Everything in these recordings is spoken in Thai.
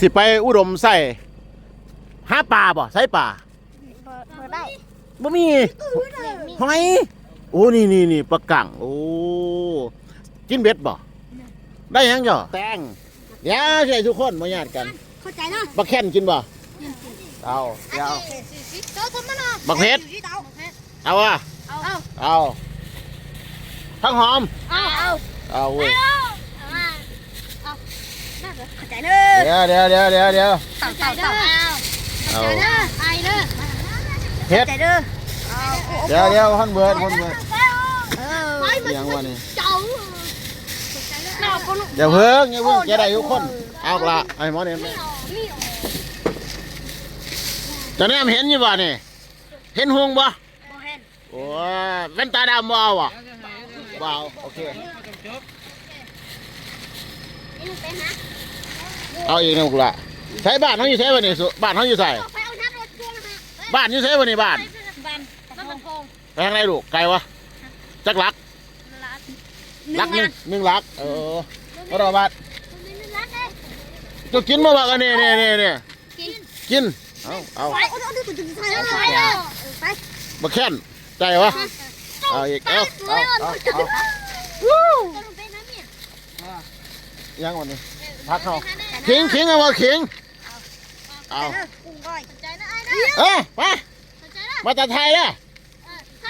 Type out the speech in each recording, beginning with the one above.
สิไปอุดมใส่หาปลาบ่ใส่ปลาเปิดเปิดได้บ่มีหอยโอ้นี่นี่นี่ปลากังโอ้กินเบ็ดบ่ได้ยังจ่อแตงเดี๋ยวใช่ทุกคนมาญาติกันเข้าใจเนาะบักแค่นกินบ่เอาเดี๋ยวเจ้าทำมันเนาะบักเผ็ดเอาเอาอะเอาเอาเอาทั้งหอมเอาเอาเอาเว้ยเอา เข้าใจเด้อเดี๋ยวเดี๋ยวเดี๋ยวเดี๋ยวเดี๋ยวเข้าใจเด้อเอาเข้าใจเด้อไปเด้อเฮ็ดเข้าใจเด้อเดี๋ยวเดี๋ยวคนเบิดคนเบิดเออเสียงวะนี่เจ้าหน้าคนอย่าเพิ่งอย่าเพิ่งจะได้ทุกคนเอาละไอ้หมอเนี่ยนี่จะแนมเห็นอยู่บ่นี่เห็นหงบ่บ่เห็นโอ้ยแว่นตาดำบ่เอาอะบ่เอาโอเคนี่เป็นนะ เอาอีกนะลูกละใช้บ้านเขาอยู่ใช้บ่นี่สุบ้านเขาอยู่ใส่ไปเอาน้ำรถเครื่องนะบ้านอยู่ใช้บ่นี่บ้านบ้านบ้านมันโพงไปทางไหนลูกไกลวะจักหลักหลักหนึ่งหนึ่งหลักเออเอาดอกบาทรักเลยจะกินมาบักอันนี้นี่นี่นี่กินกินเอาเอาไปเอาเอาดูถึงไทยแล้วไปเลยไปบักแค้นใจวะเอาอีกเอาเอาเอาเอาวู้จะลงไปน้ำเนี่ยยังวันนี้พักเขา ขิงขิงเอามาขิงเอากุ้งก้อยใจนะไอ้นะเอ้ยไปใจนะมาจากไทยนะ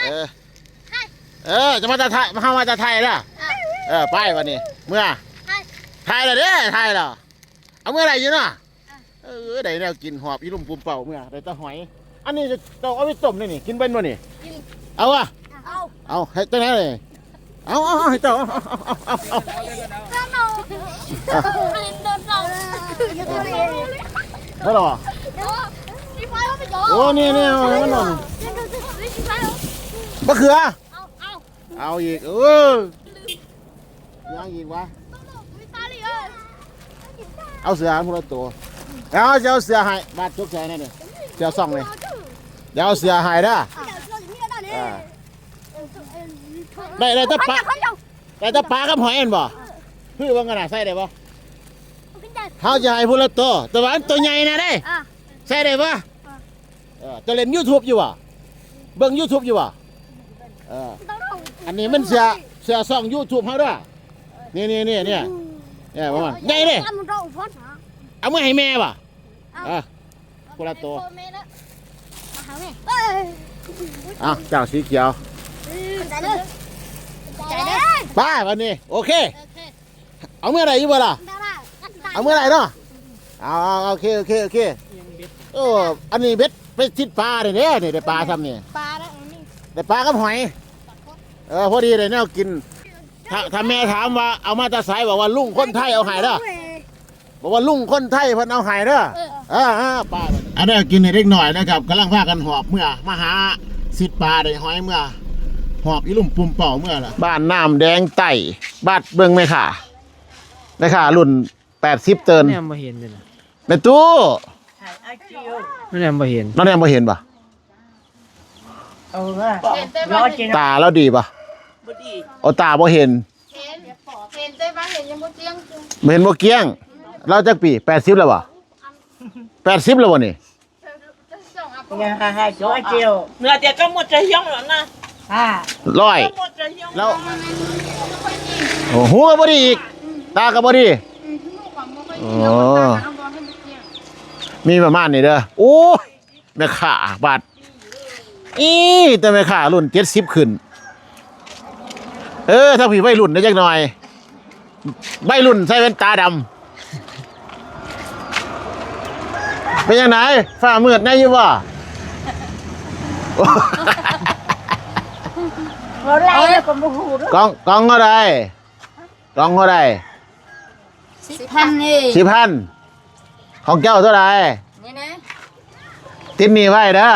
เออเออจะมาจากไทยมามาจากไทยนะเออไปวันนี้เมื่อไทยเลยเด้ไทยเหรอเอาเมื่อไหรอยู่เนาะเออได้แนวกินหอบอีลุ่มปุ่มเป่าเมื่อได้แตะหอย อันนี้จะต้องเอาไปต้มนี่นี่กินเป็นบ่นี่เอาอะเอาเอาให้ตัวไหนเลย เอาเอาเอาให้เจ้าเอาเอาเอาเอาเจ้าหนูเดินเราได้หรอนี่ไฟเอาไปโยโอ้นี่นี่เอามันนอนนี่ไฟเอามะเขือเอาเอาเอาอีกเออยังอีกวะมีไฟเลยเออเอาเสือให้พวกเราตัวเอาจะเอาเสือให้บาดจุกใจนั่นนี่เสือซ่องเลยเดี๋ยวเอาเสือให้เด้ออ่า ได้ได้แตะปลาได้แตะปลากับหอยเอ็นบ่พี่ว่ากันน่ะใส่ได้บ่เขาจะให้พวกเราตัวแต่ว่าอันตัวใหญ่นะได้อะ ใส่ได้บ่เออจะเล่น YouTube อยู่บ่เบิ่ง YouTube อยู่บ่เอออันนี้มันเสือเสือซ่อง YouTube เฮาเด้อนี่นี่นี่เนี่ยเนี่ยประมาณใหญ่เด้มันเราฟ้อนหาเอามาให้แม่บ่อะคนละตัวมาหาแม่เอ้ยอะเจ้าสีเขียวใจเด้อ ใจเด้อไป้าวันนี้โอเค โอเคเอาเมื่อไหร่อยู่บ่ล่ะ ได้ละเอาเมื่อไหร่เนาะเอาเอาเอาโอเคโอเคโอเคโอ้อันนี้เบ็ดไปทิศปลาเนี่ยเนี่ยนี่ได้ปลาทำนี่ปลาแล้วนี่ได้ปลากับหอย เออพอดีเลยแนวกินถ้าถ้าแม่ถามว่าเอามาแตาสายบอกว่าลุงคนไทยเอาใหายเด้อบอกว่าลุงคนไทยเพิ่นเอาใหายเด้อเออเออปลาอันนี้กินให้เล็กหน่อยนะครับกำลังพากันหอบเมื่อมาหาสิปลาได้หอยเมื่อ หอบอีลุ่มปุ่มเป่าเมื่อละบ้านน้ำแดงไต่บ้านเบิ่งไหมค่ะไหมค่ะ รุ่นแปดสิบเตินแนมบ่เห็นเลยนะในตู้ไม่แนมบ่เห็นน้องแนมบ่เห็นปะเอาละรอจินตาเราดีปะเอาตาบ่เห็นเห็นเห็นได้บ้างเห็นยังบ่เจียงบ่เห็นบ่เกี้ยง เราจักปีแปดสิบแล้วปะแปดสิบแล้ววะนี่ยังหาหาจอเจียว Nửa tiệc có một trái hiông nữa nè อ่าร้อย แล้ว โอ้โหก็บ่ดีอีก ตาก็บ่ดี โอ้ มีประมาณนี้เด้อ โอ้ยแม่ขาบาดอีแต่แม่ขารุ่นเจ็ดสิบขึ้น เออถ้าผีใบรุ่นได้จักหน่อย ใบรุ่นใส่แว่นตาดำเป็นยังไงฝ้ามืดแน่อยู่บ่ เราไล่แล้วก็บ่ฮู้เด้อกองกองเท่าไรกองเท่าไรสิบพันนี่สิบพันของเจ้าเท่าไรนี่นะติดหนีไว้เด้อ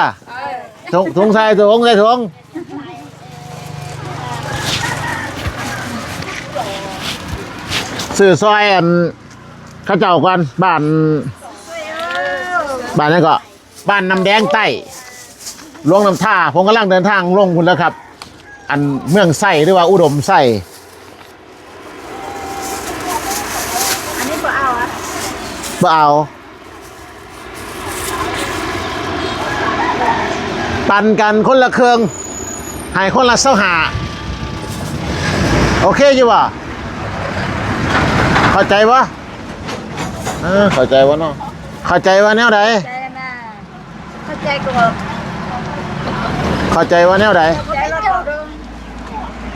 ถุงถุงใส่ถุงใส่ถุงสื่อซอยอันเข้าเจ้ากันบ้านบ้านนั่นก็บ้านน้ำแดงใต้ลวงน้ำท่าผมกำลังเดินทางลงคุณแล้วครับ อันเมืองไส้หรือว่าอุดมไส้อัเอา ปั่นกันคนละเครื่องหายคนละเส้าหาโอเคอยู่วะเข้าใจวะเออเข้าใจวะเนาะเข้าใจวะแนวไหเข้าใจนะเข้าใจกูเข้าใจวะแนวไหนเข้า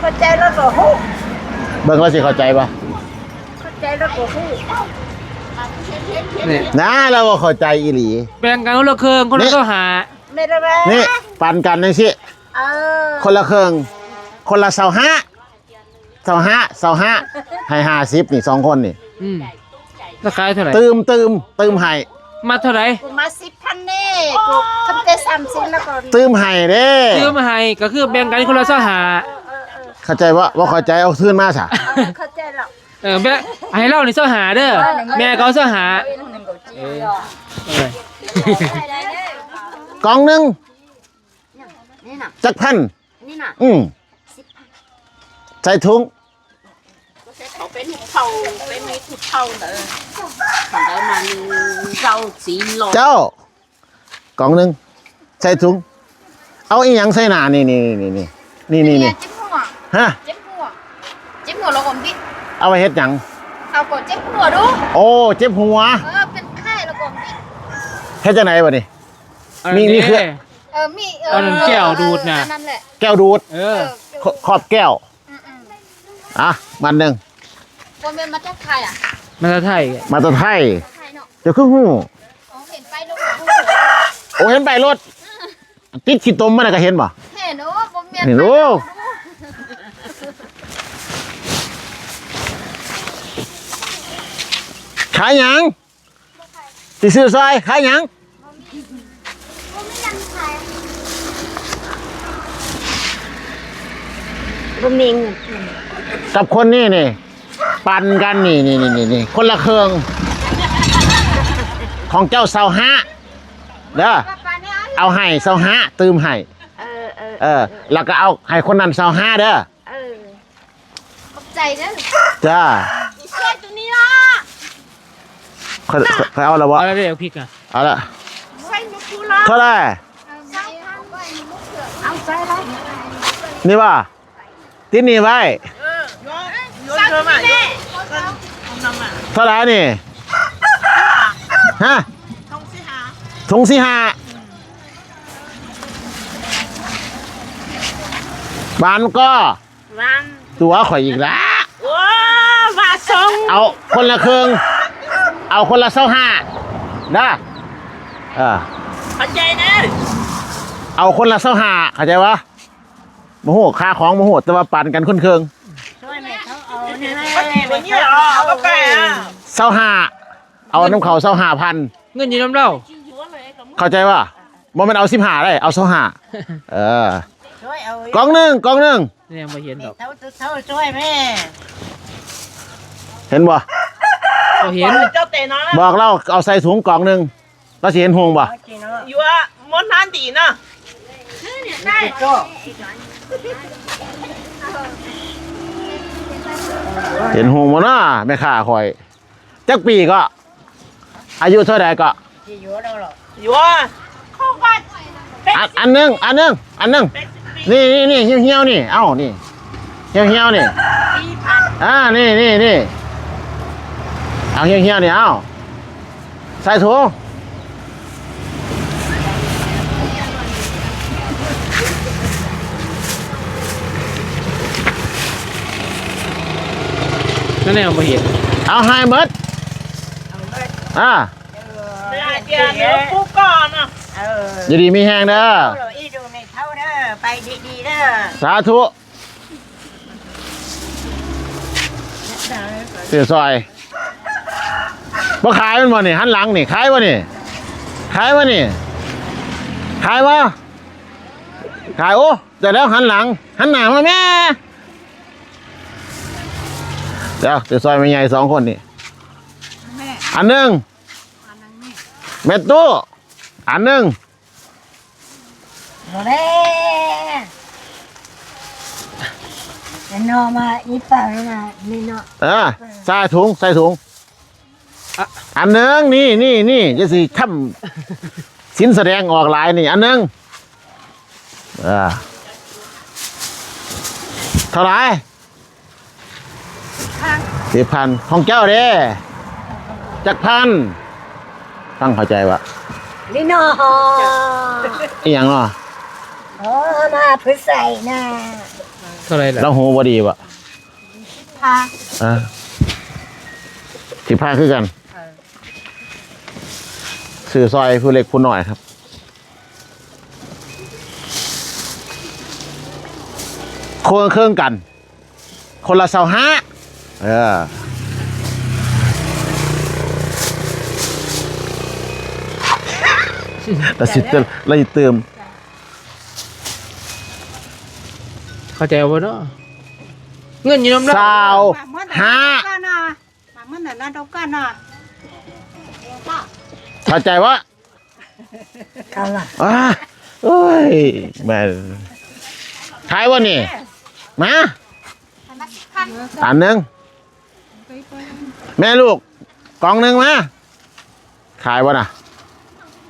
เข้าใจแล้วก็ฮู้เบิ่งแล้วสิเข้าใจปะเข้าใจแล้วก็ฮู้นี่นะเราก็เข้าใจอีหลี แบ่งกันคนละเครื่องคนละเท่าหาไม่ได้ไหมนี่ปันกันจังสิเออคนละเครื่อง คนละเสาห้าเสาห้าเสาห้าให้ห้าสิบนี่สองคนนี่ อืมราคาเท่าไหร่ตืมตืมตืมให้มาเท่าไหร่กูมาสิบพันนี่กูคำเตะสามสิบแล้วก็ตืมให้เด้ ซื้อมาให้ก็คือแบ่งกันคนละเท่าหา เข้าใจว่าว่าเข้าใจเอาทื่นมาซะเข้าใจแล้วเออแม่ให้เล่านี่เท่าหาเด้อแม่ก็เอาเท่าหาเออเออกล่องหนึงนี่น่ะจักพันนี่น่ะอืมใส่ถุงเขาเป็นหุบเขาเป็นมีหุบเขาเด้อของได้มันเราสีหลอดเจ้ากล่องหนึงใส่ถุงเอาอีหยังใส่หน้านี่นี่นี่นี่นี่นี่นี่เจ็บหัว ฮะ เจ็บหัว เจ็บหัวเราก่อนพี่เอาไปเฮ็ดหยังเอาก่อนเจ็บหัวดู โอ้ เจ็บหัว เออ เป็นไข้เราก่อนพี่เฮ็ดจังไหนบัดนี้อันมีนี้ มีเครื่อง เออ มี เออเอาน้ำแก้วดูดน่ะ อันั่นแหละแก้วดูด เอเอออขขอบแก้ว อืมอืมอะ มันหนึ่งคนเป็นมาจากไทยอะมาจากไทยมาตัวไทยไทยเนาะ เดี๋ยวคือหูอ๋อ เห็นไปลูกผู้โอ้เห็นไปรถ ติดขี้ตมมันนะก็เห็นบ่ เห็นโอ้ผมเมียนเห็นโอ้ ขายหยังสิซื้อซอยขายหยังบ่มีเงินกับคนนี่นี่ปันกันนี่นี่นี่นี่นี่คนละเครื่อง ของเจ้าเสาห้าเด้อเอาให้เสาห้าตืมให้เออเออเออแล้วก็เอาให้คนนั้นเสาห้าเด้อเออขอบใจนะจ้าเสื้อตัวนี้ล่ะ เขาเขาเอาแล้ววะเอาแล้วเดี๋ยวพริกอะเอาละใส่มุกกูละเท่าไหร่ใส่พันก็มุกเสือเอาใส่เลยนี่ป่ะติดนี่ไว้ยศเยอะมากยศน้ำอะเท่าไหร่นี่ฮะทองสิหาถุงสี่ห้าบานก็วันตัวข่อยอีกแล้วว้าวมาส่งเอาคนละเครื่อง เอาคนละเส้าห้าได้เออเข้าใจนะเอาคนละเส้าห้าเข้าใจปะโมโหค่าของโมโหแต่ว่าปั่นกันคนเครื่องช่วยแม่เขาเอาเนี่ยก็ดีวันนี้เหรอเอาก็ไปอะเส้าห้าเอาน้ำเขาเส้าห้าพันเงินอยู่น้ำเล่าเข้าใจปะบ่แมันเอาสิบห้าได้เอาเส้าห้าเออช่วยเอากล่องหนึ่งกล่องหนึ่งเนี่ยมาเห็นดอกเท่าเท่าช่วยแม่เห็นบ่ ก็เห็น เจ้าเตะนะบอกเราเอาใส่ถุงกล่องหนึ่งเราสิเห็นห่วงบ่เอาจริงเนาะอยู่อะมดนานดีนะก็เห็นห่วงบ่เนาะแม่ค้าคอยจักปีก็ อายุเท่าไหร่ก็ที่อยู่แล้วหรออยู่อะเข้าวัดอันอันหนึงอันหนึงอันหนึงเป็นสิบปีนี่นี่นี่เหี่ยวๆนี่เอ้านี่เหี่ยวเหี่ยวๆนี่สี่พันอ่านี่นี่นี่ เอาเหี่ยวเหี่ยวๆนี่เอ้าใส่ถุงนั่นแหละมาเห็นเอาให้หมดอ่าเดี๋ยวเดี๋ยวเดี๋ยวปุ๊บก่อนอะเอออย่าดีมีแห้งเด้อเอาเราอีดูในเท่าเด้อไปดีๆเด้อสาธุเสียซอย บ่ขายมันบ่นี่หันหลังนี่ขายบ่นี่ขายบ่นี่ขายบ่ขายโอ้แต่แล้วหันหลัง หันหน้ามาแม่เดี๋ยวเสียซอยไม่ใหญ่สองคนนี่อันหนึ่งเม็ดตู้อันหนึ่งโน่เด้จะนอมาอีป่าแล้วนะนี่เนาะเออใส่ถุงใส่ถุง อันหนึ่งนี่นี่นี่จะสิทำสินแสดงออกหลายนี่ อันหนึ่งเออเท่าไหร่สิบพันของเจ้าเด้จักพันตั้งเข้าใจวะนี่นออีหยังเนาะโอ้มาพื้นใส่นะเท่าไหรล่ะเราหูบ่ดีวะพาอะสิบพันคือกัน สื่อซอยผู้เล็กผู้น้อยครับโคนเครื่องกัน คนละเสาห้าเออแต่สิเติมเราสิเติมเข้าใจบ่เนาะเงินอยู่น้ำสาวห้ามาเมื่อไเข้าใจวะเขาล่ะอ่าเอ้ยแม่ท้ายวะนี่มาอันหนึ่งแม่ลูกกล่องหนึ่งมาขายวะน่ะ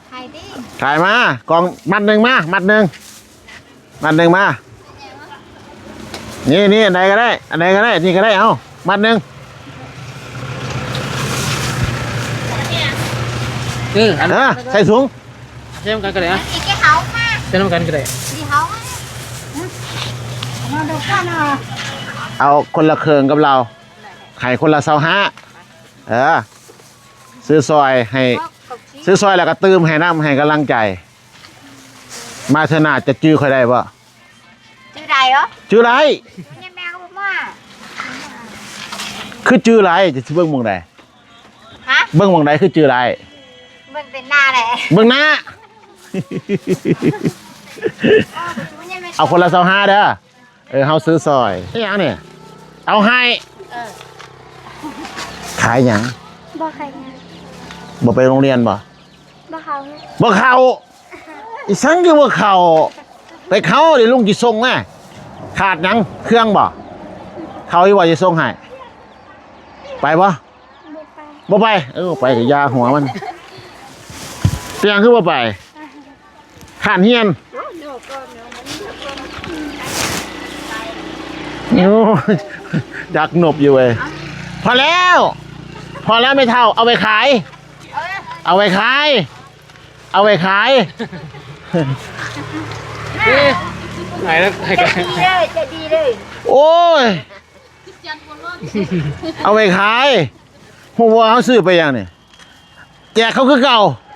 ใครดิขายมากล่องมัดหนึ่งมามัดหนึ่งมัดหนึ่งมานี่นี่อันใดก็ได้อันใดก็ได้นี่ก็ได้เอามัดหนึ่ง อออันเออใส่ถุงใช้น้ำกันก็ได้อะอีกแค่เขามาใช้น้ำกันก็ได้ดีเขามามาดอกกันน่ะเอาคนละเครืองกับเราขายคนละเซาห้าเออซื้อซอยให้ซื้อซอยแล้วก็ตืมให้น้ำให้กำลังใจ มาเถอะนาจะจื้อค่อยได้ปะชื่อใดเหรอจื้อไรเนี่ยแม่ก็บอกว่าคือจื้อไรจะสิเบิ่งหมองใดฮะเบิ่งหมองใดคือจื้อไร มันเป็นหน้าแหละเบิ่งหน้า เอาคนละเซาห้าเด้อ เออเฮาซื้อซอยนี่ยังเนี่ย เอาให้ขายหยังบอกใครนะบ่ไปโรงเรียนบ่บอกเขานะบ่เข้าอีสังคือบ่เข้าไปเข้าเดี๋ยวลุงสิส่งแม่ขาดหยังเครื่องบ่เขาอีว่าสิส่งให้ไปบ่บอกไปบ่ไปเออไปกับยาหัวมัน เตียงคือบ่ไปขานเฮียนโอ้ยดักหนบอยู่เว้ยพอแล้ว พอแล้วไม่เท่า เอาไปขาย เอาไปขาย เอาไปขายเอ๊ะไหนแล้วให้กันดีเลยจะดีเลย โอ้ยเอาไปขายหัวเขาซื้อไปยังเนี่ยแจกเขาคือเก่าเออ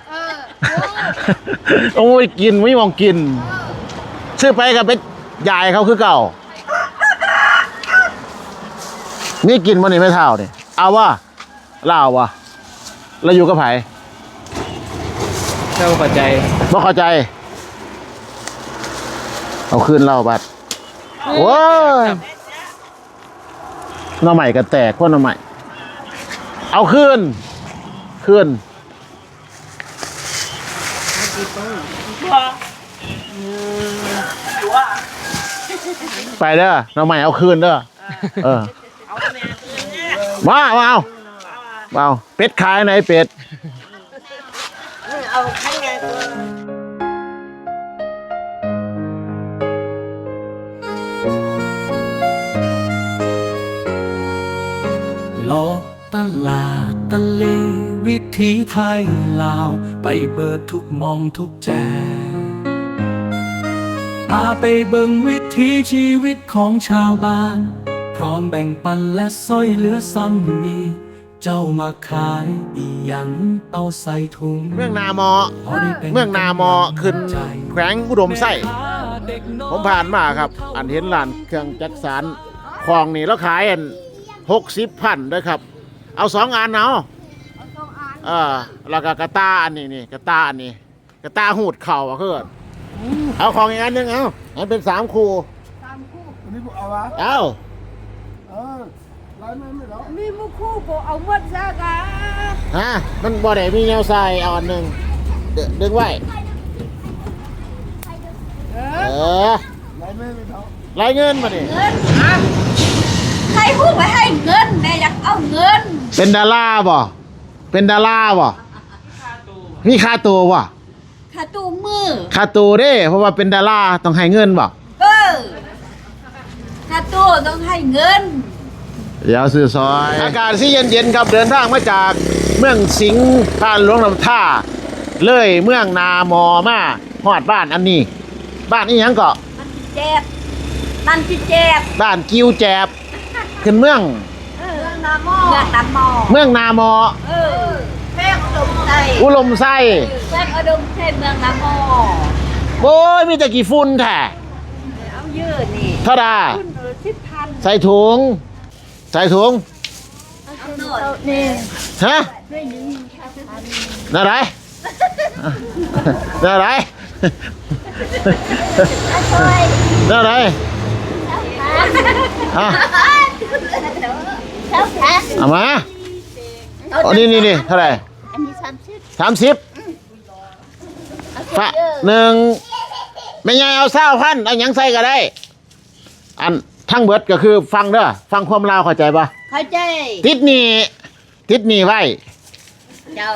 โอ้ยกินไม่มองกิน ซื้อไปกับเป็นยายเขาคือเก่า นี่กินมันนี่ไม่เท่าเนี่ยเอาว่าเล่าวะเราอยู่กับไผเจ้าเข้าใจบ่เข้าใจ เอาคืนเล่าบัดโอ้ยหน้าใหม่ก็แตกพวกหน้าใหม่ เอาคืนคืน ไปเด้อหน้าใหม่เอาคืนเด้อเออมามาเอามาเอาเป็ดขายไหนเป็ดเอาให้ไงโลกตลาดตะเลวิถีไทยลาว ไปเบิดทุกหมองทุกแจพาไปเบิ่งวิถีชีวิตของชาวบ้าน พร้อมแบ่งปันและสร้อยเหลือซ้ำมีเจ้ามาขายอีหยังเอาใส่ถุงเมืองนามอ พได้ป็เมืองนามอขึ้นใจแขวงอุดมไส้ เด็กน้อย ผมผ่านมาครับ อันเห็นร้านเครื่องจักสารของนี่แล้วขายอันหกสิบพันด้วยครับ เอาสองอันเอา เออแล้วก็กระตาอันนี้นี่กระตาอันนี้กระตาหูดเข่าอะเพื่อนเอาของอีกอันหนึงเอาอันเป็นสามคู่สามคู่นี่เอาวะเอามีมุกคู่ก็เอาหมดซะกะฮะมันบ่ได้มีแนวใส่เอาอันหนึ่งเดดึงไว้เออไล่เงินมาดิใครพูดไปให้เงินแม่อยากเอาเงินเป็นดาราบ่ เป็นดาราบ่มีค่าตัวบ่ค่าตู้มือค่าตัวเด้ เพราะว่าเป็นดาราต้องให้เงินบ่เออค่าตู้ต้องให้เงิน เดี๋ยวซื้อซอย อากาศที่เย็นๆครับเดินทางมาจากเมืองสิงห์ผ่านหลวงลำท่า เลยเมืองนามอมาฮอดบ้านอันนี้ บ้านนี้ยังเกาะมันเจ็บนั่นที่เจ็บบ้านกิ้วแจบขึ้นเมืองเออเมืองน้ำหม้อเมืองน้ำหม้อเมืองนามอเออแพง อุดมใจอุลมไส้แพงอุดมใจเมืองน้ำหม้อโอ้ยมีแต่กี่ฝุ่นแท้เอาเยอะนี่เท่าใดคุณเออสิบพันใส่ถุง ใส่ถุงเอาหน่อยนี่ฮะนั่นไรนั่นไรนั่นไรอะเอามาอ๋อนี่นี่นี่เท่าไหร่อันนี้ สามสิบสามสิบฝะหนึ่งไม่ใช่เอาเศร้าพันเอาหยังใส่ก็ได้ อันทั้งเบิดก็คือฟังเด้อฟังความลาวเข้าใจปะเข้าใจ ติดหนี่ติดหนี่ไว้ เจ้า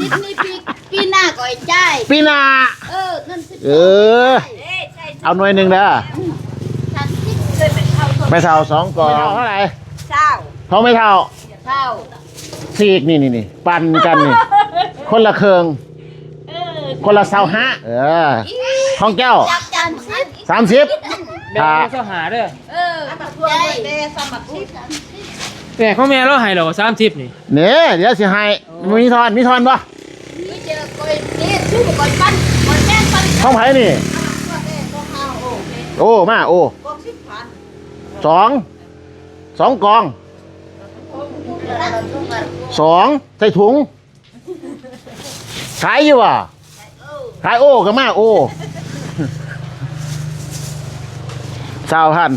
นิดนี่ปีปีหน้าก็ไอ้ใจายปีหนาเออเงินสิบเออ เอาหน่วยหนึ่งเด้อสามสิบเคยเป็นเท่าไม่เท่าสองกล่องเท่าไหร่เจ้าเขาไม่เท่าเท่าซีกนี่นี่นี่ปันกันนี่ คนละเครืองเออคนละเสาห้าเออของเจ้าจับจันสิบสามสิบแม่เขาเจ้าหาเด้อเออใจเดสมัครสิบแม่ของแม่เราให้เราสามสิบนี่เนี่ยเดี๋ยวสิให้มีทอนมีทอนปะนี่เจอก้อยนี่ชื่อก้อยปั้นก้อยแม่ปั้นของไผ่นี่โอ้มาโอ้สองสองกองสองใส่ถุง ขายอยู่อะขายโอ้ก็มาโอ้สาวพัน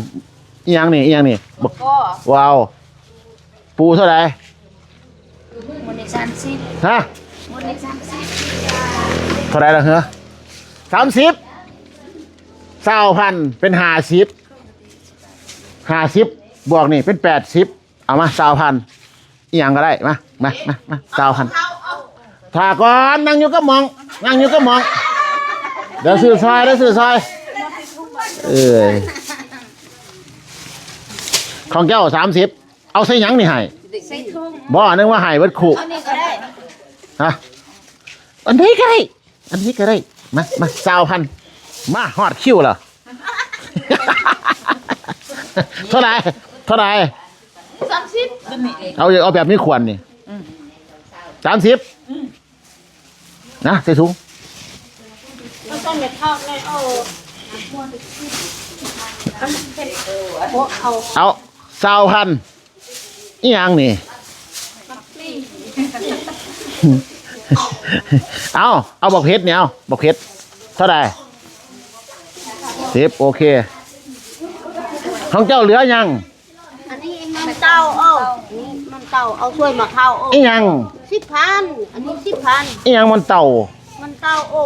อีหยังนี่อีหยังนี่บักก็ว้าวปูเท่าไหร่มันในสามสิบฮะมันในสามสิบเท่าไหร่ละเหรอสามสิบสาวพันเป็นห้าสิบห้าสิบบวกนี่เป็นแปดสิบเอามาสาวพันอีหยังก็ได้มามามามาสาวพัน ถ้าก่อนนั่งอยู่ก็มอง นั่งอยู่ก็มอง เดี๋ยวซื้อซอยเดี๋ยวซื้อซอย เอ้ยของเจ้าสามสิบเอาใส่หยังนี่ให้ใส่ถุงบ่นึกว่าให้เวัดขู่เอานี่ก็ได้ฮะอันนี้ก็ได้อันนี้ก็ได้มามาสาวพันมาหอดคิวเหรอ เท่าไหร่เท่าไหร่สามสิบเอาเอาแบบนี้ควรนี่สามสิบ นะใส่ถุงก็ต้องเด็ดทอดเลยเอาเอาสาวพันอีหยังนี่ เอาเอาบอกเพชรเนี่ยเอาบอกเพชรเท่าไหร่สิบโอเค ของเจ้าเหลือยัง เต้าเอานี่มันเต้าเอาถ้วยมาเข้าโอ้อีหยังสิบพันอันนี้สิบพันอีหยังมันเต่า มันเต้าโอ้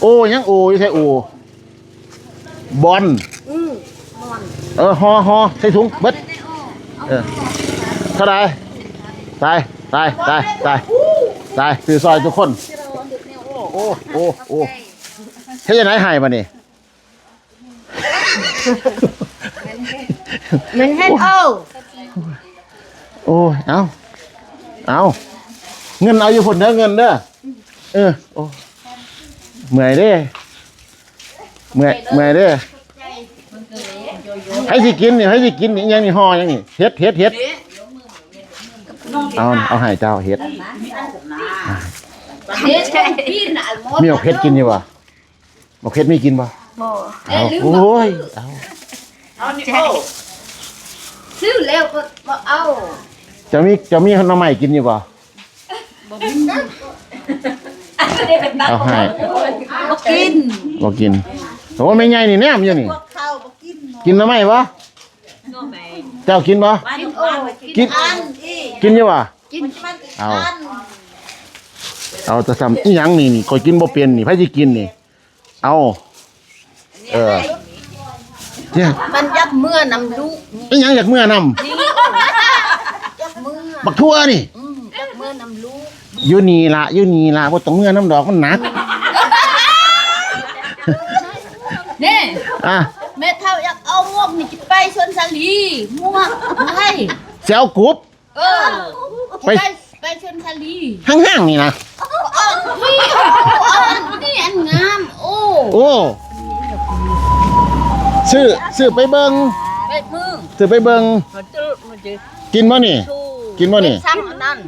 โอ้ยังโอ้ยใช่โอ้บอลอืมบอนเออฮอฮอใส่ถุงเบิดเออเท่าไหรตายตายตายตายตายซื้อซอยทุกคนโอ้โอ้โอ้เฮ้ยยังไงให้มานี่ มันเฮ็ดเอา โอ้ยเอาเอาเงินเอาอยู่ผลเด้อเงินเด้อเออโอ้เมื่อยเด้เมื่อยเมื่อยเด้ให้สิกินนี่ให้สิกินนี่ยังนี่ห่อยังนี่เฮ็ดเฮ็ดเฮ็ดเอาเอาให้เจ้าเฮ็ดมีหมดมีบอกเฮ็ดกินอยู่บ่บอกเฮ็ดไม่กินบ่เอาโอ้ยเอาเอานี่โอ้ ซื้อแล้วก็บ่เอาจะมีจะมีขนมใหม่กินอยู่บ่เอาให้บ่กินบ่กินโอ้ไม่ใหญ่นี่แนมอยู่นี่กินแล้วไหมบ่เจ้ากินบ่กินโอ้กินกินอยู่บ่ กินเอาเอาแต่ซ้ำอีหยังนี่นี่คอยกินบ่เป็นนี่ไผสิกินนี่ เอา เออ เนี่ยมันยับเมื่อนำลูกอีหยังอยากเมื่อนำยับเมื่อบักทั่วนี่ อืมยับเมื่อนำลูกอยู่นี่ล่ะอยู่นี่ล่ะบ่ต้องเมื่อน้ำดอกมันหนัก นี่อะแม่เท่าอยากเอาม่วงนี่จะไปชวนสาลีม่วงให้เซลกรุ๊ปเออไป ไปไปชวนสาลีห้างๆนี่นะ เอาพี่เอาอันนี้อันงามโอ้ โอ้ ซื้อซื้อไปเบิงไปมือซื้อไปเบิงมันจะมันจะกินบ่นี่ สู้กินบ่นี่ ซ้ำอันนั้น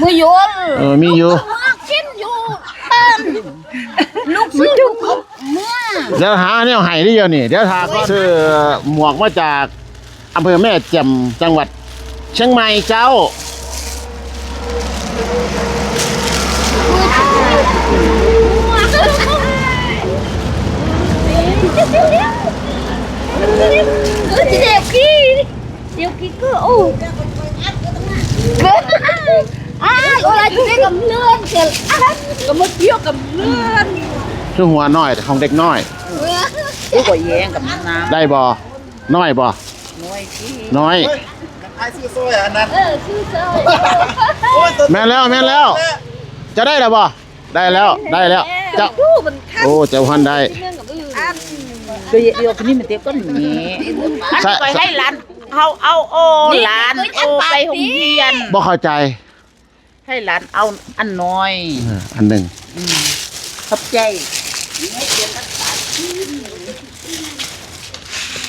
มือโยนเออมีอยู่เมื่อกินอยู่บ้านลูกซื้อลูกเอาเมื่อเดี๋ยวหาแนวให้ได้เดียวนี่ เดี๋ยวทาก็ซื้อหมวกมาจากอำเภอแม่แจ่มจังหวัด เชียงใหม่เจ้า cứ chỉ đều kia đều kia cứ ô à gọi là cái cầm lươn kìa cầm một chiếc cầm lươn คือหัวน้อยของเด็กน้อยกูก็แย่งกับน้ำได้บ่น้อยบ่น้อยที่น้อย ờ sư sơ แม่นแล้วแม่นแล้ว จะได้แล้วบ่ได้แล้วได้แล้ว เจ้าโอ้เจ้าพันได้ ตัวเดียวคนนี้มันเตี้ยก้นหนีอันใช่นี้ไปให้หลานเอาเอาโอหลานโอไปโรงเรียนบ่เข้าใจ ให้หลานเอาอันน้อยเอออันหนึ่งขอบใจ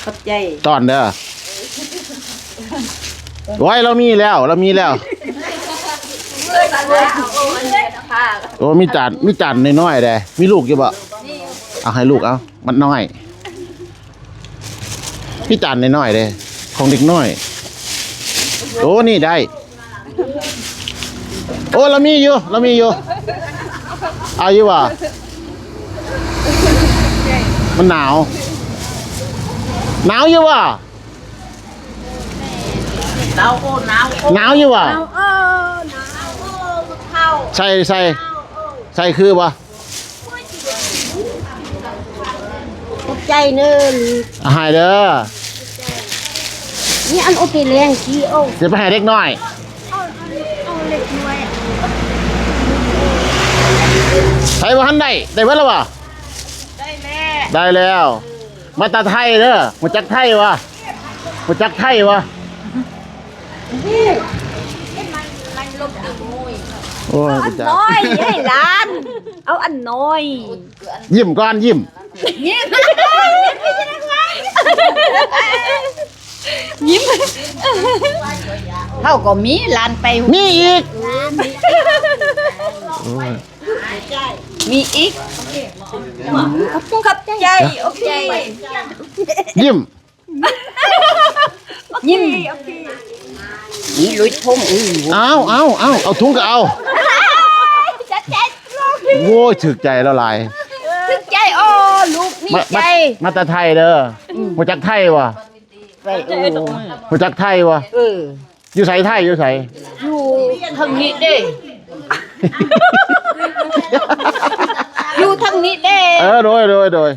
ขอบใจตอนเด้อไว้เรามีแล้วเรามีแล้วโอ้มีจานมีจานน้อยๆเด้มีลูกอยู่บ่เอาให้ลูกเอามันน้อย มีจานน้อยๆเด้ของเด็กน้อยโอ้นี่ได้ โอ้เรามีอยู่เรามีอยู่เอาอยู่บ่มันหนาว หนาวอยู่บ่เราโอ้หนาวโอ้หนาวอยู่บ่ใส่ใส่ใส่คือบ่ ใจเนินเอาให้เด้อนี่อันโอเคแรงขี้โอ้จะไปให้เด็กน้อยใส่บ่ทันได้ได้เบิดแล้วบ่ได้แล้วได้แล้ว มาตาไทยเด้อมาจักไทยวะมาจักไทยวะโอ้ยกูจักน้อยให้หลาน เอาอันน้อยยิ้มก่อนยิ้มเท่าก็มีหลานไปมีอีกมีอีกขอบใจโอเคยิ้มยิ้ม นี่ลุยทงอุ้ยเอาเอาเอาเอาถุงก็เอาโว้ยถึกใจแล้วหลายถึงใจโอ้ลูกนี่มาใจมามาตาไทยเด้ออมาจักไทยวะไปเออมาจักไทยวะเอออยู่ไสไทยอยู่ไสอยู่ทางนี้เด้อยู่ทางนี้เด้เออโดยโดยโดย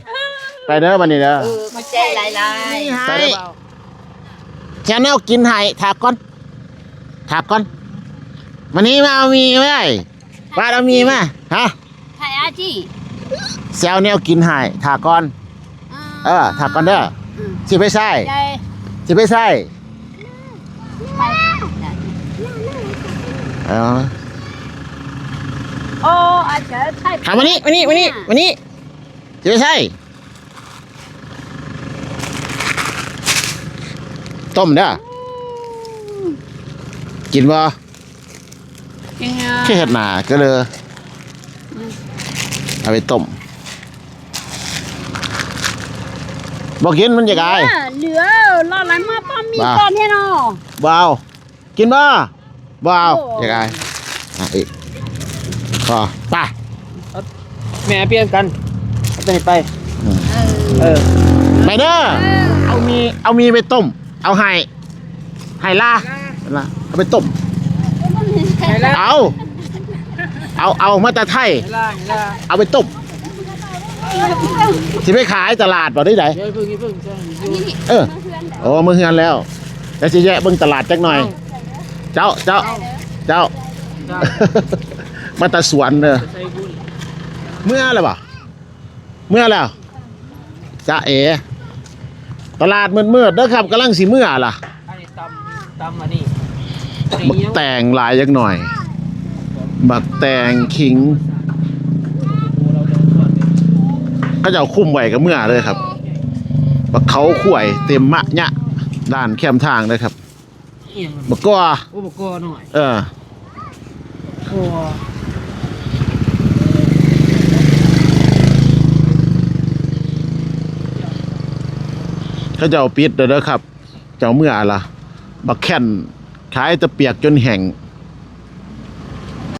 ไปเด้อบันนี้เด้อเออมาใจหลายไปเด้อแชนแนลกินไห้ถากก่อน ถากก่อนวันนี้มาเอามีไหมว่าเอามีไหมฮะ thầy a chi แซวแนวกินไห้ถากก่อน เออถากก่อนเด้อสิไปใส่ đây สิไปใส่เออ ô à trời thầy ถามวันนี้วันนี้วันนี้วันนี้สิไปใส่ต้มเด้อ กินบ่ nhưng แค่เห็ดหนาก็เลยเอาไปต้มบอกกินมันจะกาย lửa lo lắng mà con mi Bà. con thế nào บ่าวกินบ่บ่าวจะกายอะอีกพอไปแม่เปลี่ยนกันเอาตัวนี้ไปเออไปเด้อเอามีเอามีไปต้ม เอาไห่ไห่ล่าล่า เอาไปต้มเอา เอาเอามาแตาไทยล่างล่างเอาไปต้มสิไปขายตลาดบ่ได้ไหนเดี๋ยวพึ่งพึ่งใช่เออโอ้มือเฮือนแล้วแต่สิแยะเบิ่งตลาดจักหน่อย เจ้าเจ้าเจ้ามาแตาสวนเด้อ ใส่บุญเมื่อแล้วบ่เมื่อแล้วจ้าเอ ตลาดมืดๆเด้อครับกำลังสิเมื่อล่ะ อันนี้ตำตำอันนี้ บักแตงหลายจักหน่อย บักแตงขิงก็จะเอาคุ้มไว้กับเมื่อเลยครับบักเขาข่วยเต็มมะยะด้านแคมทางเลยครับเอียงมันบักกัวโอ้บกอหน่อยเออโอ้เขาจะเอาปิดเด้อเด้อครับ เจ้าเมื่อล่ะบักแค่น ขายตะเปียกจนแห้ง